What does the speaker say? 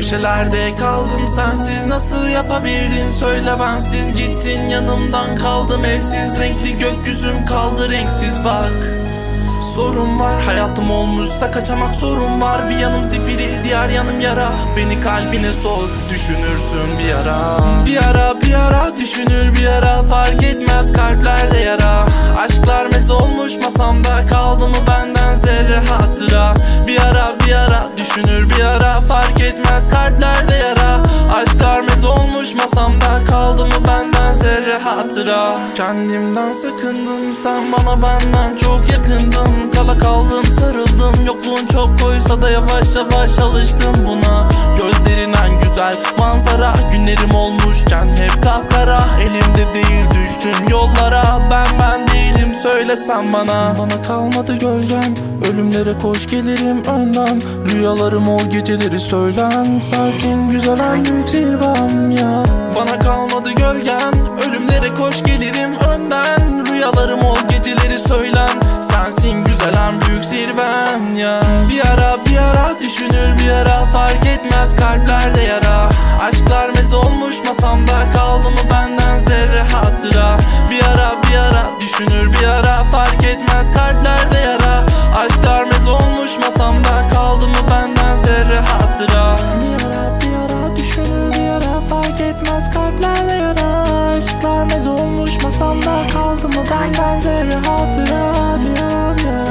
Köşelerde kaldım sensiz nasıl yapabildin? Söyle bensiz gittin yanımdan kaldım. Evsiz renkli gökyüzüm kaldı renksiz bak. Sorun var hayatım olmuşsa kaçamak sorun var. Bir yanım zifiri diğer yanım yara. Beni kalbine sor düşünürsün bir ara. Bir ara bir ara düşünür bir ara. Fark etmez kalplerde yara. Aşklar mez olmuş masamda Kaldı mı benden zerre hatıra? Bir ara bir ara düşünür bir ara. Fark etmez kalplerde yara. Aşklar mez olmuş masamda. Kaldı mı benden zerre hatıra? Kendimden sakındım sen bana benden çok yakındın. Kala kaldım sarıldım. Yokluğun çok koysa da yavaş yavaş alıştım buna. Gözlerin en güzel manzara. Günlerim olmuşken hep kapkara. Elimde değil düştüm yollara söylesen bana. Bana kalmadı gölgen Ölümlere koş gelirim önden. Rüyalarım o geceleri söylen Sensin güzel en büyük zirvem ya. Bana kalmadı gölgen Ölümlere koş gelirim önden. Rüyalarım ol geceleri söylen Sensin güzel en büyük zirvem ya. Bir ara bir ara düşünür bir ara Fark etmez kalplerde yara. Aşklar mez olmuş masamda Kaldı mı benden zerre hatıra Dolmuş masamda kaldı mı? Ben benzeri hatıra Bir an